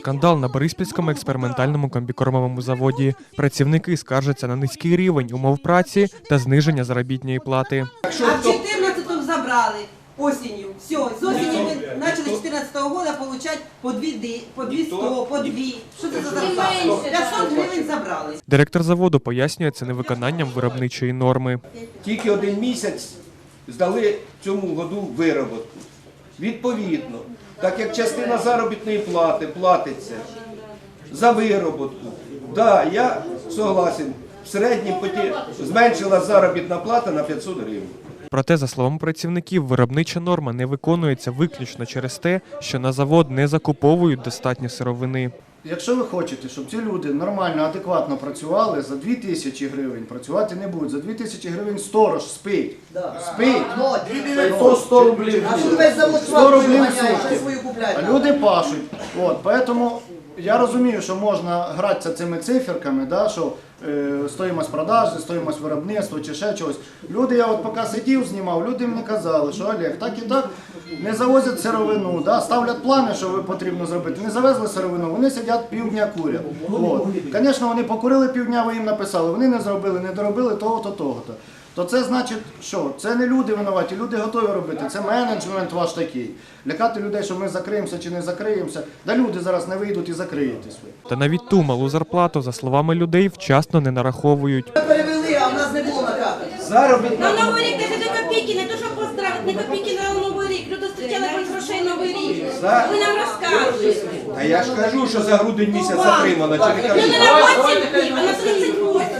Скандал на Бориспільському експериментальному комбікормовому заводі. Працівники скаржаться на низький рівень умов праці та зниження заробітної плати. А в 14-му забрали осенью. Все, з осені ми почали 14-го года получать по 2, ди- по 200, по 2. Що це за зарплата? 500 гривень забрали. Директор заводу пояснює це невиконанням виробничої норми. Тільки один місяць здали цьому году вироботку. Відповідно, так як частина заробітної плати платиться за вироботку, да, я согласен, в середньому поті- зменшила заробітна плата на 500 гривень. Проте, за словами працівників, виробнича норма не виконується виключно через те, що на завод не закуповують достатньо сировини. Якщо ви хочете, щоб ці люди нормально, адекватно працювали, за 2 тисячі гривень працювати не будуть. За 2 тисячі гривень сторож спить. Спить. То 100 рублів. А що весь завод 100 рублів в сутки. свою купляють? А люди пашуть. От, поэтому я розумію, що можна гратися цими циферками, да, що е, стоїмость продажі, стоїмость виробництва чи ще чогось. Люди, я от поки сидів, знімав, люди мені казали, що Олег, так і так не завозять сировину, да, ставлять плани, що ви потрібно зробити. Не завезли сировину, вони сидять півдня курять. От. Звісно, вони покурили півдня, ви їм написали, вони не зробили, не доробили того-то, того-то. То це значить, що це не люди винуваті, люди готові робити. Це менеджмент ваш такий. Лякати людей, що ми закриємося чи не закриємося. Да люди зараз не вийдуть і закриєтесь ви. Та навіть ту малу зарплату, за словами людей, вчасно не нараховують. Ми перевели, а в нас не було накату. Заробітна На Новий рік навіть не копійки, не то, що поздравити, не копійки на Новий рік. Люди зустрічали без грошей Новий рік. Ви нам розказуєте. А я ж кажу, що за грудень місяць затримано, чи не Ну не на 8 днів, а на 38.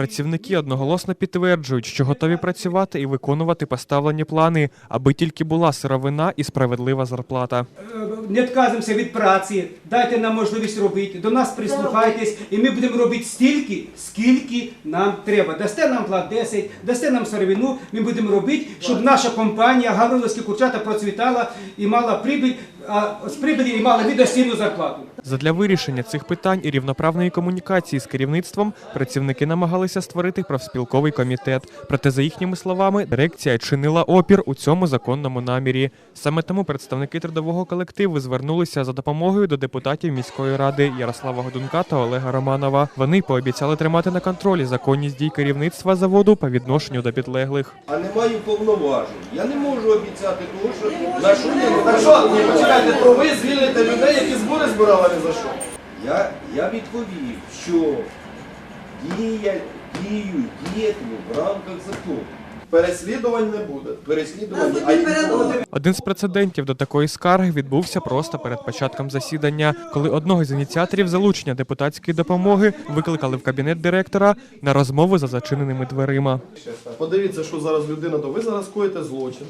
Працівники одноголосно підтверджують, що готові працювати і виконувати поставлені плани, аби тільки була сировина і справедлива зарплата. не відказуємося від праці, дайте нам можливість робити, до нас прислухайтесь, і ми будемо робити стільки, скільки нам треба. Дасте нам плат 10, дасте нам сировину, ми будемо робити, щоб наша компанія Гавриловські курчата процвітала і мала прибіль, а з прибилі і мала відостійну зарплату. Задля вирішення цих питань і рівноправної комунікації з керівництвом працівники намагалися створити профспілковий комітет. Проте, за їхніми словами, дирекція чинила опір у цьому законному намірі. Саме тому представники трудового колективу звернулися за допомогою до депутатів міської ради Ярослава Годунка та Олега Романова. Вони пообіцяли тримати на контролі законність дій керівництва заводу по відношенню до підлеглих. А не маю повноважень. Я не можу обіцяти того, що на що почекайте, то ви звільните людей, які збори збирали ні за що. Я, я відповів, що дія, дію, діятиму в рамках закону. Переслідувань не буде. А тут. Один з прецедентів до такої скарги відбувся просто перед початком засідання, коли одного з ініціаторів залучення депутатської допомоги викликали в кабінет директора на розмову за зачиненими дверима. Подивіться, що зараз людина до. Ви зараз коїте злочин.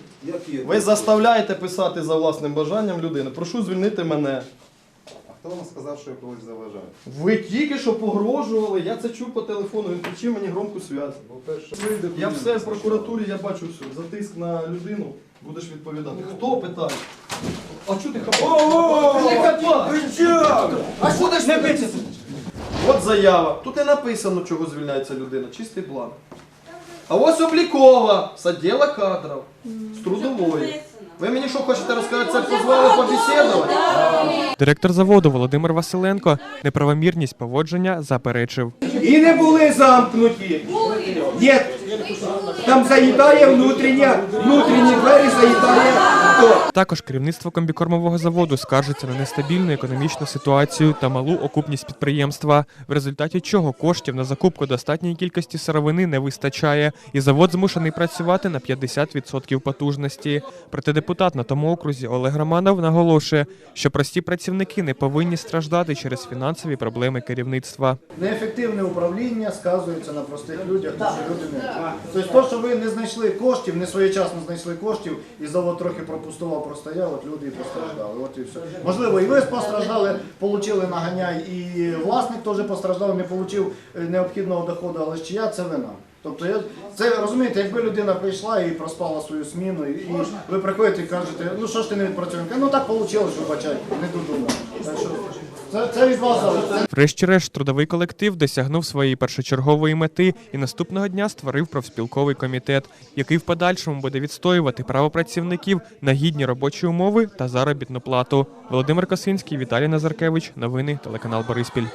Ви заставляєте писати за власним бажанням людини. Прошу звільнити мене. Хто вам сказав, що я когось заважаю? Ви тільки що погрожували, я це чув по телефону, він включив мені громку зв'язку. По-перше, Я все в прокуратурі, я бачу все. За тиск на людину будеш відповідати. Хто питає? А чого ти хапаєш? А що ти ж не биться? От заява. Тут не написано, чого звільняється людина. Чистий бланк. А ось облікова відділу кадрів. З трудової. Ви мені що хочете розказати? Це позвали побесідувати? Директор заводу Володимир Василенко неправомірність поводження заперечив. І не були замкнуті. Ні, там заїдає внутрішня, внутрішні двері заїдає? Також керівництво комбікормового заводу скаржиться на нестабільну економічну ситуацію та малу окупність підприємства, в результаті чого коштів на закупку достатньої кількості сировини не вистачає, і завод змушений працювати на 50% потужності. Проте депутат на тому окрузі Олег Романов наголошує, що прості працівники не повинні страждати через фінансові проблеми керівництва. Неефективне управління сказується на простих людях, тому що люди не. Тобто, то, що ви не знайшли коштів, не своєчасно знайшли коштів, і завод трохи пропустував, простояв, от люди і постраждали. От і все. Можливо, і ви постраждали, отримали наганяй, і власник теж постраждав, не отримав необхідного доходу, але ж чия це вина? Тобто я це розумієте, якби людина прийшла і проспала свою зміну, і, і ви приходите і кажете, ну що ж ти не відпрацюєш? Ну так вийшло, вибачайте, не додумав. Це, це від вас. Врешті-решт, трудовий колектив досягнув своєї першочергової мети і наступного дня створив профспілковий комітет, який в подальшому буде відстоювати право працівників на гідні робочі умови та заробітну плату. Володимир Косинський, Віталій Назаркевич. Новини телеканал Бориспіль.